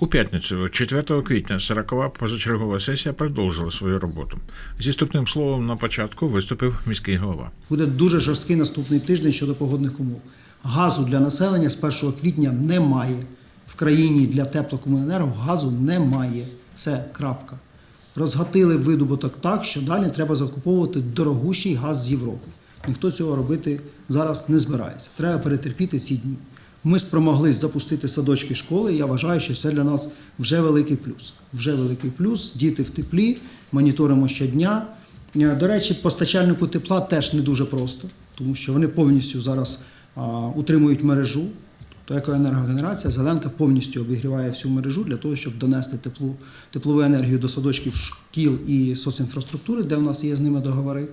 У п'ятницю, 4 квітня, 40-ва позачергова сесія продовжила свою роботу. Зі ступним словом на початку виступив міський голова. Буде дуже жорсткий наступний тиждень щодо погодних умов. Газу для населення з 1 квітня немає. В країні для теплокомуненерго газу немає. Все, крапка. Розгатили видобуток так, що далі треба закуповувати дорогущий газ з Європи. Ніхто цього робити зараз не збирається. Треба перетерпіти ці дні. Ми спромоглись запустити садочки школи. Я вважаю, що це для нас вже великий плюс. Вже великий плюс. Діти в теплі, моніторимо щодня. Е, До речі, постачальнику тепла теж не дуже просто, тому що вони повністю зараз утримують мережу. Тобто екоенергогенерація, зеленка повністю обігріває всю мережу для того, щоб донести теплу, теплову енергію до садочків, шкіл і соцінфраструктури, де в нас є з ними договори.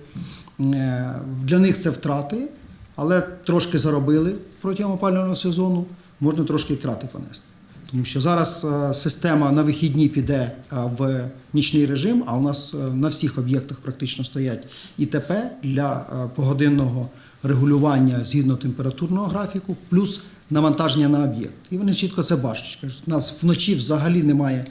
Е, Для них це втрати, але трошки заробили протягом опалювального сезону, можна трошки і втрати понести. Тому що зараз е, система на вихідні піде е, в нічний режим, а у нас е, на всіх об'єктах практично стоять ІТП для погодинного регулювання згідно температурного графіку, плюс навантаження на об'єкт. І вони чітко це бачать. У нас вночі взагалі немає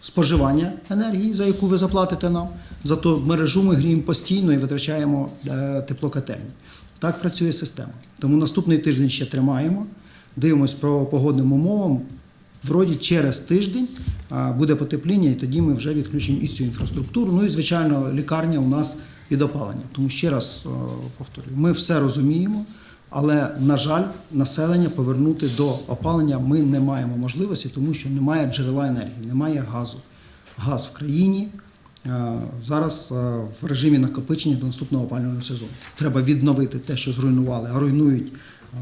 споживання енергії, за яку ви заплатите нам. Зато мережу ми гріємо постійно і витрачаємо е, теплокотельні. Так працює система. Тому наступний тиждень ще тримаємо, дивимось про погодним умовам. Вроді через тиждень буде потепління, і тоді ми вже відключимо і цю інфраструктуру. Ну і звичайно, лікарня у нас під опаленням. Тому ще раз е, повторюю, ми все розуміємо, але на жаль, населення повернути до опалення ми не маємо можливості, тому що немає джерела енергії, немає газу. Газ в країні е, зараз е, в режимі накопичення до наступного опалювального сезону. Треба відновити те, що зруйнували, а руйнують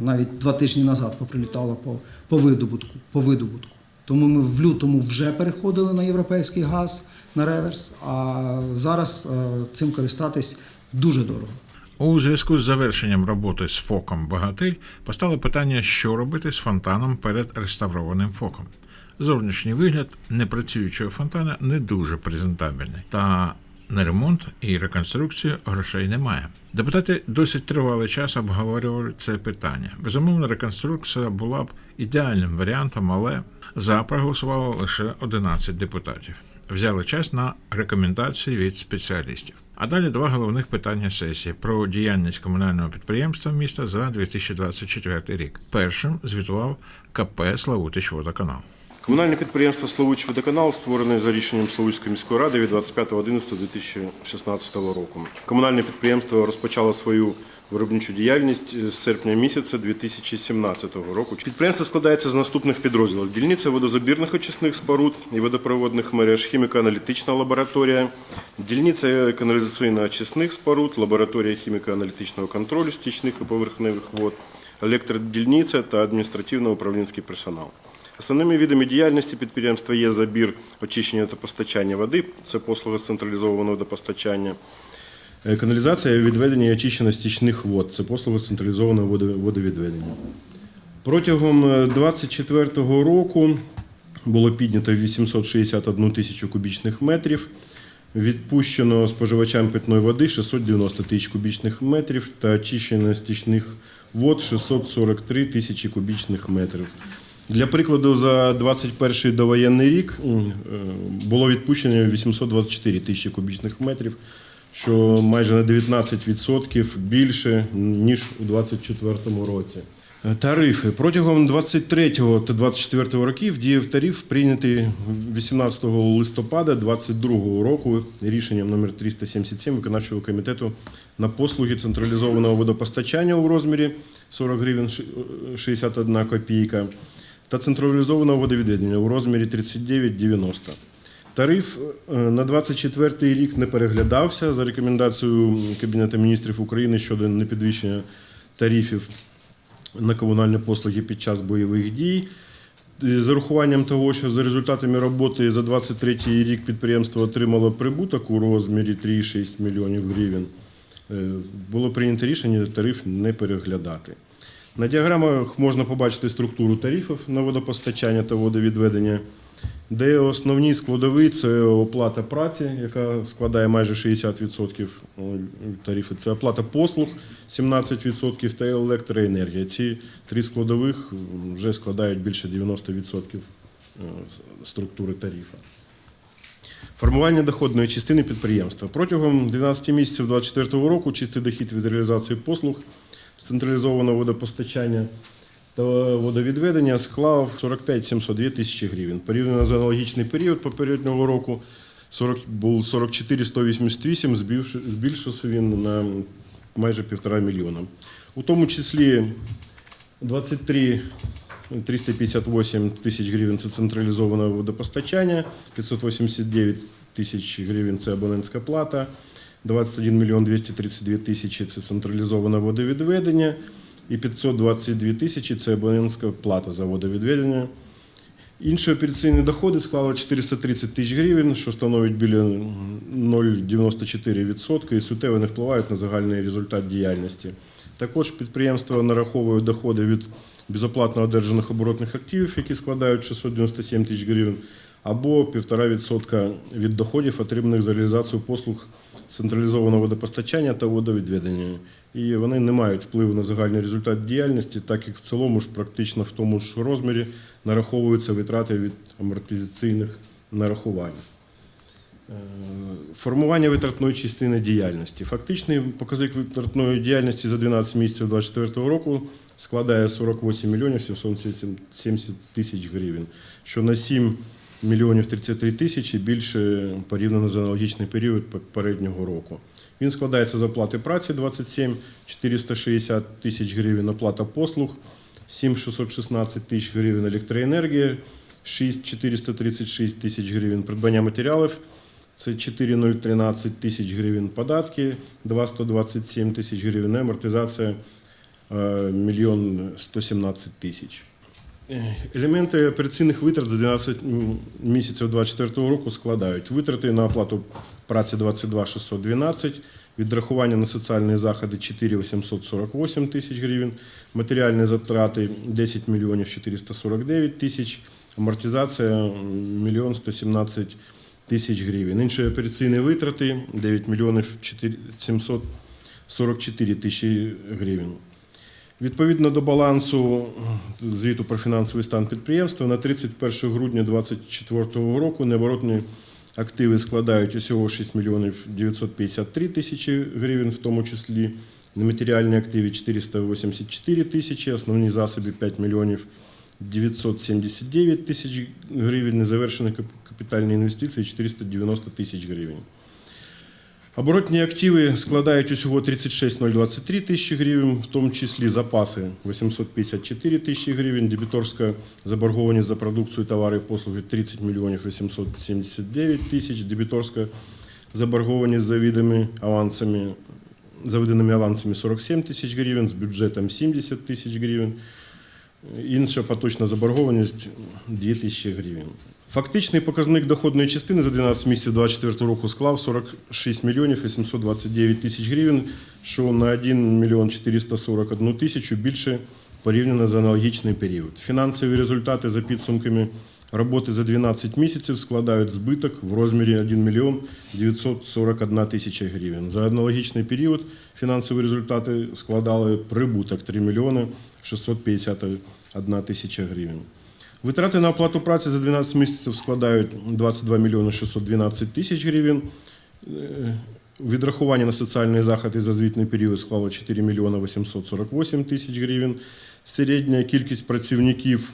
навіть два тижні назад поприлітало по, по видобутку. По видобутку. Тому ми в лютому вже переходили на європейський газ на реверс, а зараз е, цим користатись дуже дорого. У зв'язку з завершенням роботи з фоком Багатирь постало питання, що робити з фонтаном перед реставрованим фоком. Зовнішній вигляд непрацюючого фонтана не дуже презентабельний. Та на ремонт і реконструкцію грошей немає. Депутати досить тривалий час обговорювали це питання. Безумовно, реконструкція була б ідеальним варіантом, але за проголосувало лише 11 депутатів. Взяли час на рекомендації від спеціалістів. А далі два головних питання сесії про діяльність комунального підприємства міста за 2024 рік. Першим звітував КП Славутич водоканал. Комунальне підприємство Словуч водоканал створене за рішенням Словуцької міської ради від 25.11.2016 року. Комунальне підприємство розпочало свою виробничу діяльність з серпня місяця 2017 року. Підприємство складається з наступних підрозділів: дільниця водозабірних очисних споруд і водопроводних мереж, хіміко-аналітична лабораторія, дільниця каналізаційно-очисних споруд, лабораторія хіміко-аналітичного контролю стічних і поверхневих вод, електродільниця та адміністративно-управлінський персонал. Основними видами діяльності підприємства є забір, очищення та постачання води, це послуга з централізованого водопостачання, Е, каналізація, відведення і очищення стічних вод, це послуга з централізованого водовідведення. Протягом 2024 року було піднято 861 тисячу кубічних метрів, відпущено споживачам питної води 690 тисяч кубічних метрів та очищено стічних вод 643 тисячі кубічних метрів. Для прикладу, за 21 довоєнний рік е, було відпущено 824 тисячі кубічних метрів, що майже на 19% більше, ніж у 2024 році. Е, Тарифи протягом 23 та 24 років діяв тариф, прийнятий 18 листопада 2022 року рішенням номер 377 виконавчого комітету на послуги централізованого водопостачання у розмірі 40 гривень 61 копійка та централізованого водовідведення у розмірі 39,90. Тариф е, на 24 рік не переглядався за рекомендацією Кабінету міністрів України щодо непідвищення тарифів на комунальні послуги під час бойових дій. Е, З урахуванням того, що за результатами роботи за 23 рік підприємство отримало прибуток у розмірі 3,6 мільйонів гривень, е, було прийнято рішення тариф не переглядати. На діаграмах можна побачити структуру тарифів на водопостачання та водовідведення, де основні складові це оплата праці, яка складає майже 60% тарифу. Це оплата послуг 17% та електроенергія. Ці три складових вже складають більше 90% структури тарифа. Формування доходної частини підприємства. Протягом 12 місяців 2024 року чистий дохід від реалізації послуг централізованого водопостачання та водовідведення склав 45 702 тисячі гривень. Порівняно з аналогічний період попереднього року 40, був 44 188, збільш- збільшився він на майже півтора мільйона. У тому числі 23 358 тисяч гривень це централізоване водопостачання, 589 тисяч гривень це абонентська плата, 21 мільйон 232 тисячі це централізоване водовідведення і 522 тисячі це абонентська плата за водовідведення. Інші операційні доходи склали 430 тисяч гривень, що становить біля 0,94% і суттєво не впливають на загальний результат діяльності. Також підприємство нараховує доходи від безоплатно одержаних оборотних активів, які складають 697 тисяч гривень, або 1,5% від доходів, отриманих за реалізацію послуг централізованого водопостачання та водовідведення. І вони не мають впливу на загальний результат діяльності, так як в цілому ж практично в тому ж розмірі нараховуються витрати від амортизаційних нарахувань. Е, Формування витратної частини діяльності. Фактичний показник витратної діяльності за 12 місяців 2024 року складає 48 мільйонів 770 тисяч гривень, що на 7 мільйонів 33 тисячі більше порівняно з аналогічний період попереднього року. Він складається з оплати праці 27 460 тисяч гривень, оплата послуг 7 616 тисяч гривень, електроенергія 6 436 тисяч гривень, придбання матеріалів це 4,013 тисяч гривень податки, 2,127 тисяч гривень, амортизація е, мільйон 117 тисяч. Елементи операційних витрат за 12 місяців 2024 року складають витрати на оплату праці 22 612, відрахування на соціальні заходи 4 848 тисяч гривень, матеріальні затрати 10 мільйонів 449 тисяч, амортизація м, мільйон 117 тисяч гривень. Інші операційні витрати 9 мільйонів 4 744 тисячі гривень. Відповідно до балансу звіту про фінансовий стан підприємства на 31 грудня 2024 року необоротні активи складають усього 6 мільйонів 953 тисячі гривень, в тому числі нематеріальні активи 484 тисячі, основні засоби 5 мільйонів 979 тисяч гривень, незавершені капітальні інвестиції 490 тисяч гривень. Оборотні активи складають усього 36,023 тисячі гривень, в тому числі запаси 854 тисячі гривень, дебіторська заборгованість за продукцію, товари і послуги 30 мільйонів 879 тисяч, дебіторська заборгованість за видами авансами, за виданими авансами 47 тисяч гривень, з бюджетом 70 тисяч гривень, інша поточна заборгованість 2 тисячі гривень. Фактичний показник доходної частини за 12 місяців 2024 року склав 46 мільйонів 829 тисяч гривень, що на 1 мільйон 441 тисячу більше порівняно з аналогічний період. Фінансові результати за підсумками роботи за 12 місяців складають збиток в розмірі 1 мільйон 941 тисяча гривень. За аналогічний період фінансові результати складали прибуток 3 мільйони 651 тисяча гривень. Витрати на оплату праці за 12 місяців складають 22 мільйони 612 тисяч гривень. Е, Відрахування на соціальні заходи за звітний період склало 4 мільйони 848 тисяч гривень. Середня кількість працівників,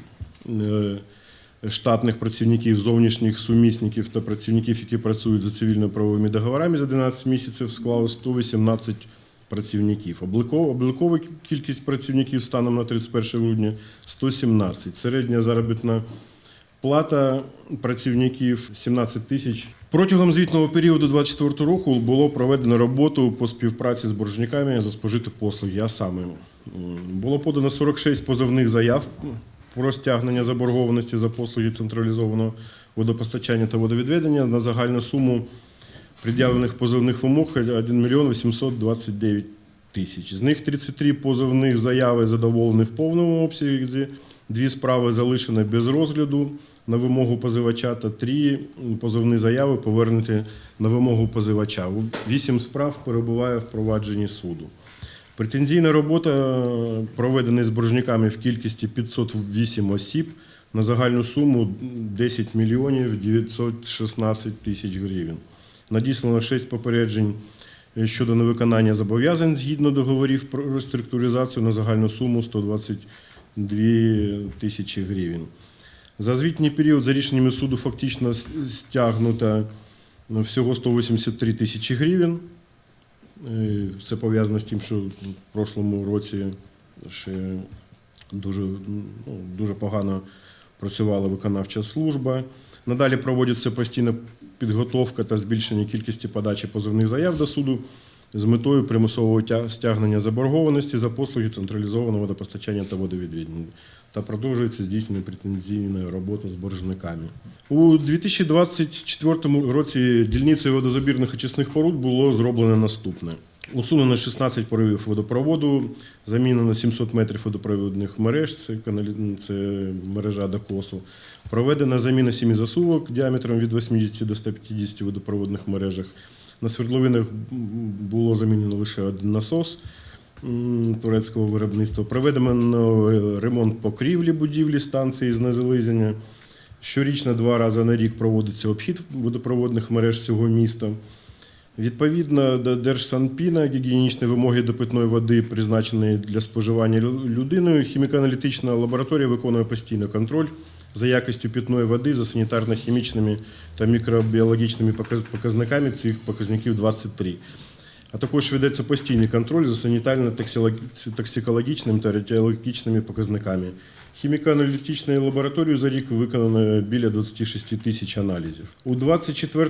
е, штатних працівників, зовнішніх сумісників та працівників, які працюють за цивільно-правовими договорами за 12 місяців, склало 118 працівників. Облікова, кількість працівників станом на 31 грудня 117. Середня заробітна плата працівників 17 тисяч. Протягом звітного періоду 2024 року було проведено роботу по співпраці з боржниками за спожиті послуги, а саме було подано 46 позовних заяв про стягнення заборгованості за послуги централізованого водопостачання та водовідведення на загальну суму пред'явлених позовних вимог 1 мільйон 829 тисяч. З них 33 позовних заяви задоволені в повному обсязі, дві справи залишені без розгляду на вимогу позивача та три позовні заяви повернуті на вимогу позивача. Вісім справ перебуває в провадженні суду. Претензійна робота е, проведена з боржниками в кількості 508 осіб на загальну суму 10 мільйонів 916 тисяч гривень. Надіслано 6 попереджень е, щодо невиконання зобов'язань згідно договорів про реструктуризацію на загальну суму 122 тисячі гривень. За звітній період за рішеннями суду фактично стягнуто ну, всього 183 тисячі гривень. Е, Це пов'язано з тим, що в прошлому році ще дуже, ну, дуже погано працювала виконавча служба. Надалі проводиться постійна підготовка та збільшення кількості подачі позовних заяв до суду з метою примусового тя- стягнення заборгованості за послуги централізованого водопостачання та водовідведення та продовжується здійснення претензійної роботи з боржниками. У 2024 році дільницею водозабірних очисних поруд було зроблено наступне. Усунено 16 поривів водопроводу, замінено 700 метрів водопровідних мереж, це, це мережа до косу. Проведена заміна 7 засувок діаметром від 80 до 150 водопроводних мережах. На свердловинах було замінено лише один насос турецького виробництва. Проведено ремонт покрівлі будівлі станції з незализання. Щорічно два рази на рік проводиться обхід водопроводних мереж цього міста. Відповідно до Держсанпіна, гігієнічні вимоги до питної води, призначеної для споживання лю- людиною, хіміко-аналітична лабораторія виконує постійно контроль за якістю питної води, за санітарно-хімічними та мікробіологічними показниками. Цих показників 23. А також ведеться постійний контроль за санітарно-токсикологічними та радіологічними показниками. Хіміко-аналітичною лабораторією за рік виконано біля 26 тисяч аналізів. У 2024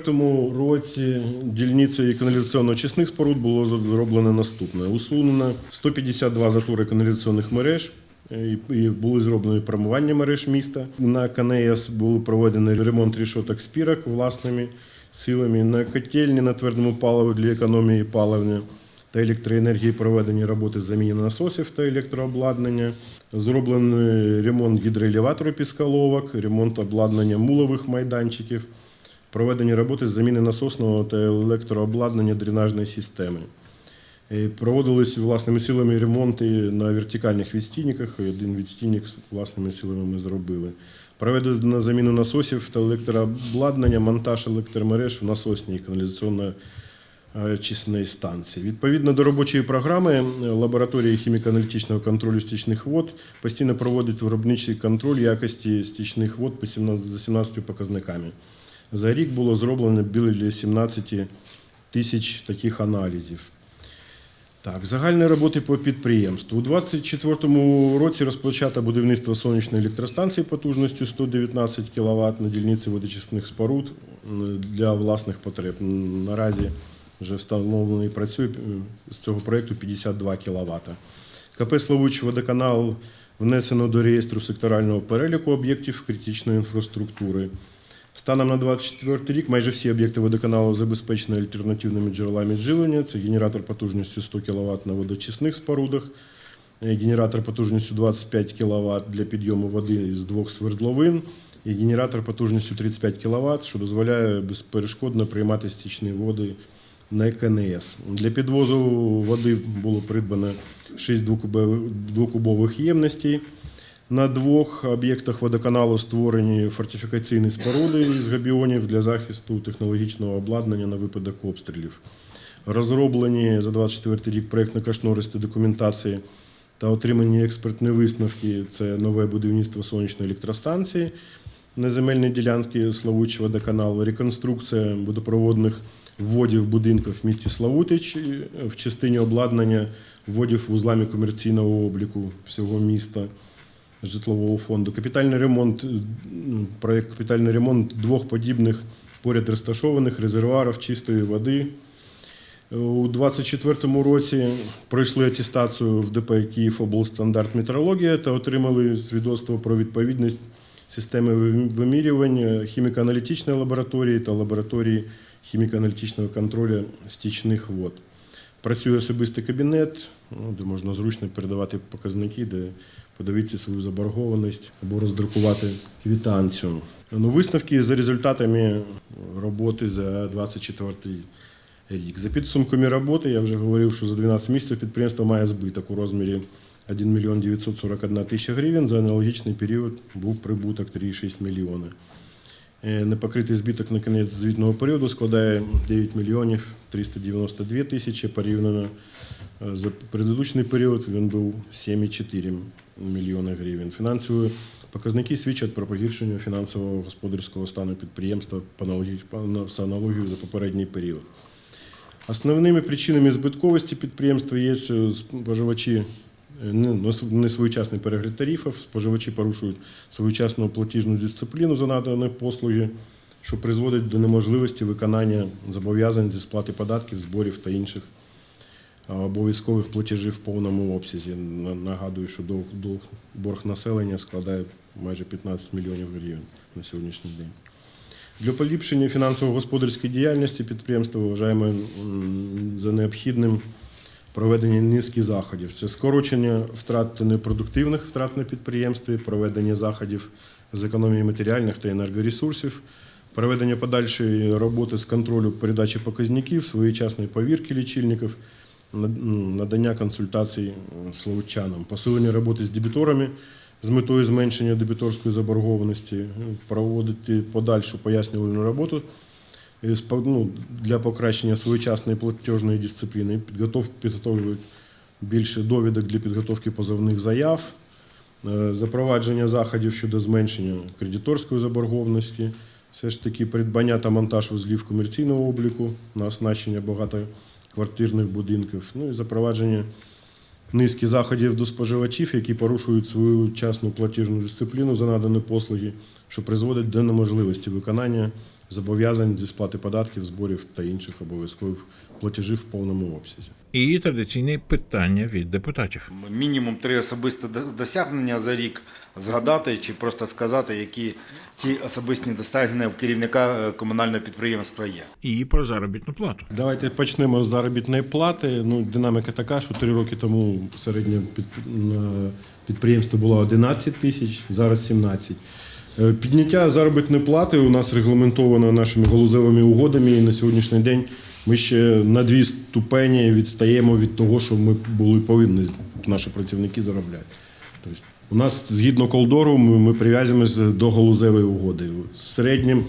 році дільницею каналізаційно-очисних споруд було зроблено наступне: усунено 152 затори каналізаційних мереж. е, І були зроблені промивання мереж міста. На КНС був проведений ремонт рішоток спірок власними силами. На котельні на твердому паливі для економії паливня та електроенергії проведені роботи з заміни насосів та електрообладнання. Зроблений ремонт гідроелеватору піскаловок, ремонт обладнання мулових майданчиків, проведені роботи з заміни насосного та електрообладнання дренажної системи. Е, Проводились власними силами ремонти на вертикальних відстійниках. Один відстійник власними силами ми зробили. Проведено заміну насосів та електрообладнання, монтаж електромереж в насосній каналізаційно очисної станції. Відповідно до робочої програми е, лабораторії хіміко-аналітичного контролю стічних вод постійно проводить виробничий контроль якості стічних вод по 17 за 17 показниками. За рік було зроблено біля 17 тисяч таких аналізів. Так, загальні роботи по підприємству. У 2024 році розпочато будівництво сонячної електростанції потужністю 119 кВт на дільниці водочисних споруд для власних потреб. Наразі вже встановлений працює з цього проєкту 52 кВт. КП Словуч водоканал внесено до реєстру секторального переліку об'єктів критичної інфраструктури. Станом на 24 рік майже всі об'єкти водоканалу забезпечені альтернативними джерелами живлення. Це генератор потужністю 100 кВт на водочисних спорудах, е, генератор потужністю 25 кВт для підйому води з двох свердловин і генератор потужністю 35 кВт, що дозволяє безперешкодно приймати стічні води на КНС. Для підвозу води було придбано 6 двокубових- ємностей. На двох об'єктах водоканалу створені фортифікаційні споруди із габіонів для захисту технологічного обладнання на випадок обстрілів. Розроблені за 24 рік проєктно-кошторисні документації та отримані експертні висновки. Це нове будівництво сонячної електростанції на земельній ділянці Славутич водоканал, реконструкція водопроводних вводів будинків в місті Славутич е, в частині обладнання вводів вузлами комерційного обліку всього міста житлового фонду. Капітальний ремонт, е, ну, проєкт капітальний ремонт двох подібних поряд розташованих резервуарів чистої води. У 2024 році пройшли атестацію в ДП Київ облстандарт метрологія та отримали свідоцтво про відповідність системи вимірювання хіміко-аналітичної лабораторії та лабораторії хіміко-аналітичного контролю стічних вод. Працює особистий кабінет, ну, де можна зручно передавати показники, де подивитися свою заборгованість або роздрукувати квітанцію. Ну, висновки за результатами роботи за 24 рік. За підсумками роботи я вже говорив, що за 12 місяців підприємство має збиток у розмірі 1 мільйон 941 тисяча гривень. За аналогічний період був прибуток 3,6 мільйони. Е, Непокритий збиток на кінець звітного періоду складає 9 мільйонів 392 тисячі. Порівняно е, за предыдущий період він був 7,4 мільйони гривень. Фінансові показники свідчать про погіршення фінансового господарського стану підприємства по аналогії- з аналогією за попередній період. Основними причинами збитковості підприємства є споживачі е, не- несвоєчасний перегляд тарифів, споживачі порушують своєчасну платіжну дисципліну за надані послуги, що призводить до неможливості виконання зобов'язань зі сплати податків, зборів та інших обов'язкових платежів в повному обсязі. Нагадую, що борг населення складає майже 15 мільйонів гривень на сьогоднішній день. Для поліпшення фінансово-господарської діяльності підприємства вважаємо за необхідним проведення низки заходів. Це скорочення втрат непродуктивних втрат на підприємстві, проведення заходів з економії матеріальних та енергоресурсів, проведення подальшої роботи з контролю передачі показників, своєчасної повірки лічильників, надання консультацій м, словочанам, посилення роботи з дебіторами з метою зменшення дебіторської заборгованості, проводити подальшу пояснювальну роботу ну, для покращення своєчасної платежної дисципліни, підготов, підготовлюють більше довідок для підготовки позовних заяв, е, запровадження заходів щодо зменшення кредиторської заборгованості, все ж таки придбання та монтаж вузлів комерційного обліку на оснащення багатоквартирних будинків, ну і запровадження низки заходів до споживачів, які порушують свою частну платіжну дисципліну за надані послуги, що призводить до неможливості виконання зобов'язань зі сплати податків, зборів та інших обов'язкових платежів в повному обсязі. І традиційне питання від депутатів. мінімум три особисті досягнення за рік згадати чи просто сказати, які ці особисті досягнення в керівника е, комунального підприємства є. І про заробітну плату. Давайте почнемо з заробітної плати. Ну, динаміка така, що три роки тому середнє під, підприємство було 11 тисяч, зараз 17. Е, Підняття заробітної плати у нас регламентовано нашими галузевими угодами. І на сьогоднішній день ми ще на дві ступені відстаємо від того, що ми були повинні наші працівники заробляти. Тобто, у нас згідно колдору ми, прив'язуємося до галузевої угоди. Середнім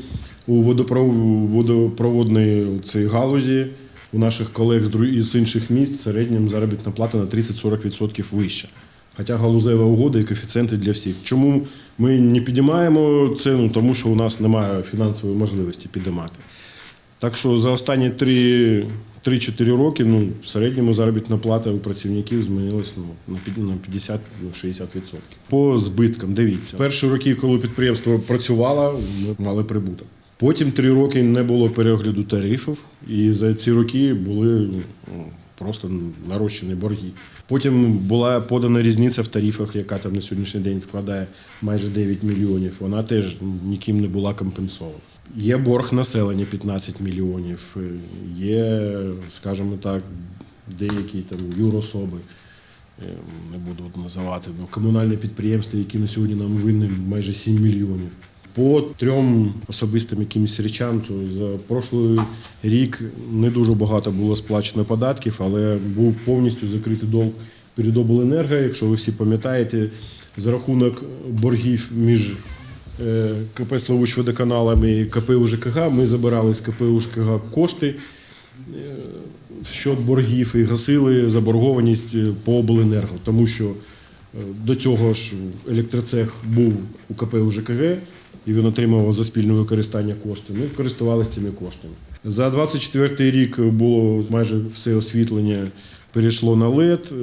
у водопроводної цій галузі у наших колег з інших міст в середньому заробітна плата на 30-40% вища. Хоча галузева угода і коефіцієнти для всіх. Чому ми не підіймаємо це? Ну, тому що у нас немає фінансової можливості підіймати. Так що за останні 3 3-4 роки ну, в середньому заробітна плата у працівників змінилась ну, на під- 50-60%. По збиткам, дивіться. Перші роки, коли підприємство працювало, ми мали прибуток. Потім три роки не було перегляду тарифів, і за ці роки були ну, просто нарощені борги. Потім була подана різниця в тарифах, яка там на сьогоднішній день складає майже 9 мільйонів. Вона теж ніким не була компенсована. Є борг населення 15 мільйонів, е, є, скажімо так, деякі там юрособи, е, не буду називати, ну, комунальне підприємство, які на сьогодні нам винні майже 7 мільйонів. По трьом особистим якимось речам, то за прошлий рік не дуже багато було сплачено податків, але був повністю закритий долг перед обленерго. Якщо ви всі пам'ятаєте, за рахунок боргів між е, КП «Славутьводоканалом» і КП УЖКГ ми забирали з КП УЖКГ кошти щодо боргів і гасили заборгованість е, по обленерго, тому що е, до цього ж електроцех був у КП УЖКГ, і він отримував за спільне використання кошти. Ми користувалися цими коштами. За 24 рік було майже все освітлення перейшло на ЛЕД.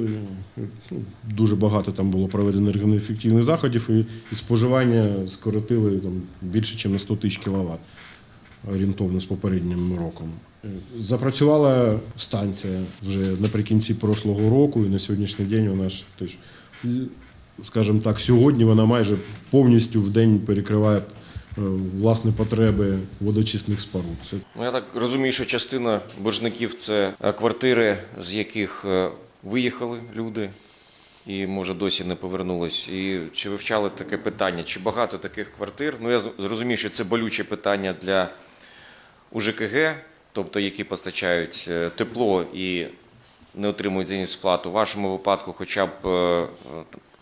ну, Дуже багато там було проведено енергоефективних заходів, і споживання скоротили там, більше, ніж на 100 тисяч кВт орієнтовно з попереднім роком. Запрацювала станція вже наприкінці прошлого року, і на сьогоднішній день вона ж теж, скажімо так, сьогодні вона майже повністю в день перекриває е, власні потреби водочисних споруд. Ну, я так розумію, що частина боржників це е, квартири, з яких е, виїхали люди і, може, досі не повернулись. І чи вивчали таке питання? Чи багато таких квартир? Ну, я зрозумів, що це болюче питання для УЖКГ, тобто які постачають тепло і не отримують за сплату. У вашому випадку хоча б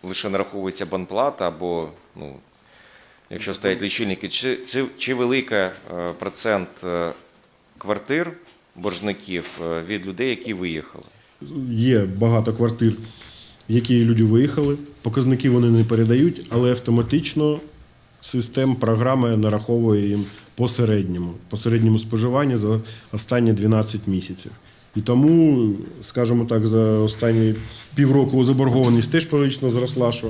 лише нараховується банплата або, ну, якщо стоять лічильники, чи, чи, чи велика е, процент е, квартир боржників е, від людей, які виїхали? Є багато квартир, які люди виїхали. Показники вони не передають, але автоматично система програма нараховує їм по середньому, по середньому споживанню за останні 12 місяців. І тому, скажімо так, за останні півроку заборгованість теж прилично зросла, що,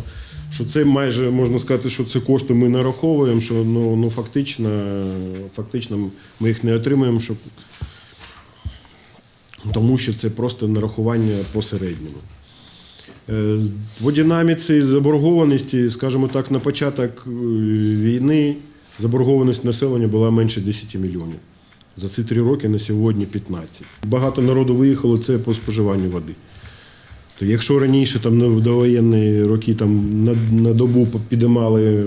що це майже можна сказати, що це кошти ми нараховуємо, що ну, ну фактично, фактично ми їх не отримуємо, щоб тому що це просто нарахування по середньому. Е, динаміці заборгованості, скажімо так, на початок е, війни заборгованість населення була менше 10 мільйонів. За ці три роки на сьогодні 15. Багато народу виїхало це по споживанню води. То якщо раніше там на довоєнні роки там на, на добу підіймали е,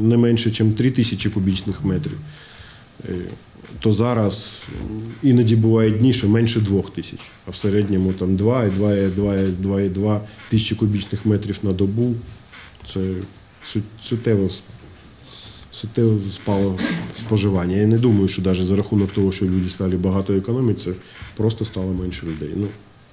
не менше, ніж 3 тисячі кубічних метрів, е, то зараз іноді бувають дні, що менше двох тисяч, а в середньому там 2, і 2, і 2, і 2, 2 тисячі кубічних метрів на добу. Це су- суттєво, суттєво спало споживання. Я не думаю, що навіть за рахунок того, що люди стали багато економити, це просто стало менше людей. Ну,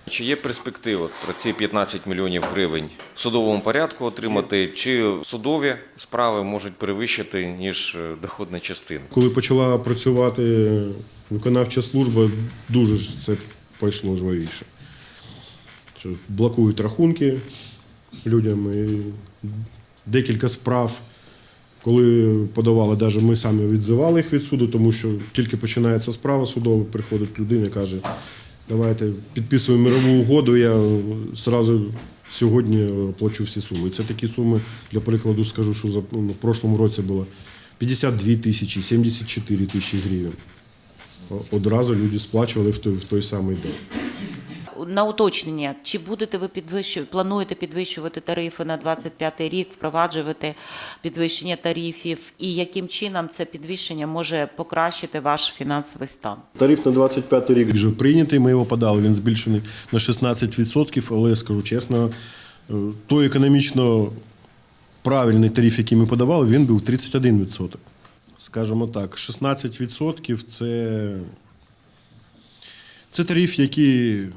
Чи є перспектива про ці 15 мільйонів гривень в судовому порядку отримати, чи судові справи можуть перевищити, ніж е, доходна частина? Коли почала працювати виконавча служба, дуже ж це пішло жвавіше. Блокують рахунки людям і декілька справ. Коли подавали, навіть ми самі відзивали їх від суду, тому що тільки починається справа судова, приходить людина і каже, давайте підписуємо мирову угоду, я зразу сьогодні плачу всі суми. Це такі суми, для прикладу скажу, що за, ну, в прошлому році було 52 тисячі, 74 тисячі гривень. Одразу люди сплачували в той, в той самий день. На уточнення, чи будете ви підвищувати, плануєте підвищувати тарифи на 25 рік, впроваджувати підвищення тарифів, і яким чином це підвищення може покращити ваш фінансовий стан? Тариф на 25 рік вже прийнятий, ми його подали, він збільшений на 16%, але я скажу чесно, е, той економічно правильний тариф, який ми подавали, він був 31%. Скажімо так, 16% це, це тариф, який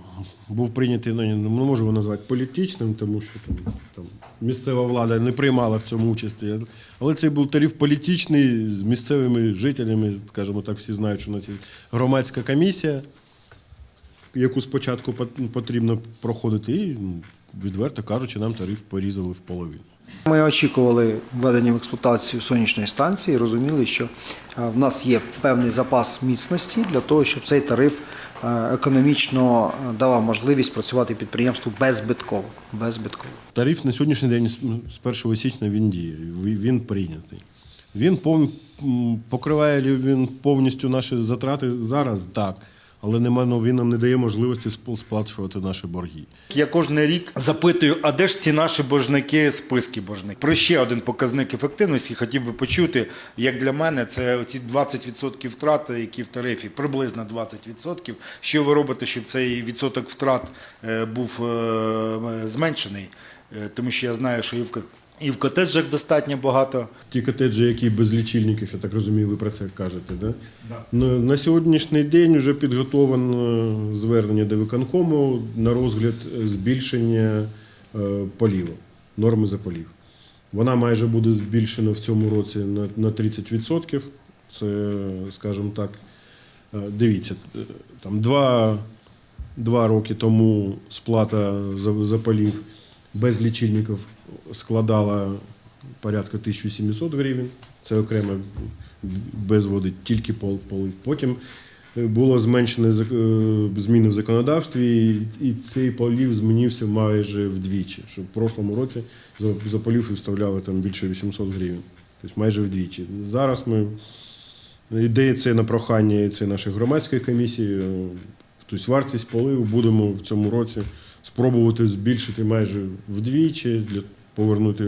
був прийнятий, ну, не можу його назвати політичним, тому що там, там місцева влада не приймала в цьому участі. Але це був тариф політичний з місцевими жителями. Скажімо так, всі знають, що у нас є громадська комісія, яку спочатку пот- потрібно проходити, і ну, відверто кажучи, нам тариф порізали в половину. Ми очікували введення в експлуатацію сонячної станції, розуміли, що е, в нас є певний запас міцності для того, щоб цей тариф економічно дала давав можливість працювати підприємству беззбитково. беззбитково. Тариф на сьогоднішній день з 1 січня він діє, він прийнятий. Він пов- покриває він повністю наші затрати зараз, так. Але нема, ну, він нам не дає можливості спл- сплачувати наші борги. Я кожен рік запитую, а де ж ці наші боржники, списки боржників? Про ще один показник ефективності хотів би почути, як для мене, це ці 20% втрат, які в тарифі, приблизно 20%. Що ви робите, щоб цей відсоток втрат е, був е, зменшений? Е, Тому що я знаю, що і в, і в котеджах достатньо багато. Ті котеджі, які без лічильників, я так розумію, ви про це кажете, да? Ну, на сьогоднішній день вже підготовлено звернення до виконкому на розгляд збільшення е, поліву, норми за полів. Вона майже буде збільшена в цьому році на, на 30%. Це, скажімо так, е, дивіться, е, там два, два роки тому сплата за, за полів без лічильників складала порядка 1700 гривень. Це окремо без води, тільки пол- полив. Потім е, було зменшено е, зміни в законодавстві, і, цей полів змінився майже вдвічі. Що в прошлому році за, полів виставляли там більше 800 гривень. Тобто майже вдвічі. Зараз ми Ідея це на прохання це нашої громадської комісії. е, Тобто вартість поливу будемо в цьому році спробувати збільшити майже вдвічі повернути.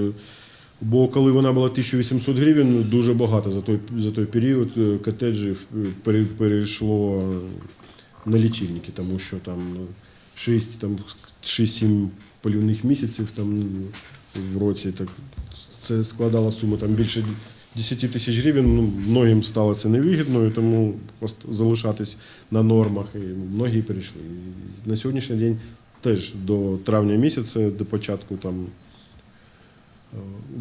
Бо коли вона була 1800 гривень, дуже багато за той, за той період е, котеджів е, перейшло на лічильники, тому що там ну, 6, там 6-7 полівних місяців там в році. Так це складала сума там більше 10 тисяч гривень. Ну, многим стало це невигідно, тому залишатись на нормах. І многі перейшли. І на сьогоднішній день теж до травня місяця, до початку там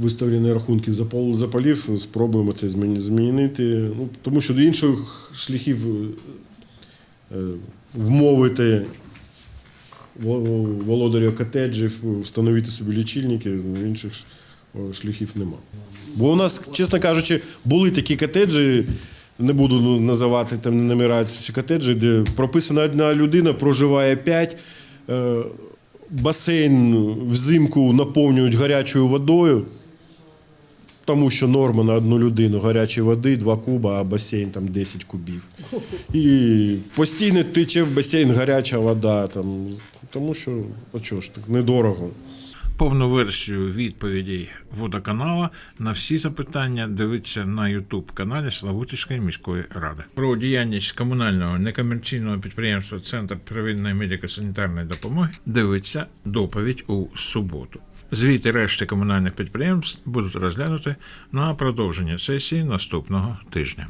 виставлені рахунків за пол- за полів, спробуємо це змінити. Ну, тому що до інших шляхів е, вмовити во- володарів котеджів, встановити собі лічильники, ну, інших шляхів нема. Бо у нас, чесно кажучи, були такі котеджі, не буду ну, називати там номера котеджі, де прописана одна людина, проживає п'ять. Басейн взимку наповнюють гарячою водою, тому що норма на одну людину гарячої води 2 куба, а басейн там 10 кубів. І постійно тече в басейн гаряча вода, там, тому що, а чого ж так, недорого. Повну версію відповідей водоканала на всі запитання дивіться на youtube каналі Славутицької міської ради. Про діяльність комунального некомерційного підприємства Центр первинної медико-санітарної допомоги дивиться доповідь у суботу. Звіти решти комунальних підприємств будуть розглянути на продовження сесії наступного тижня.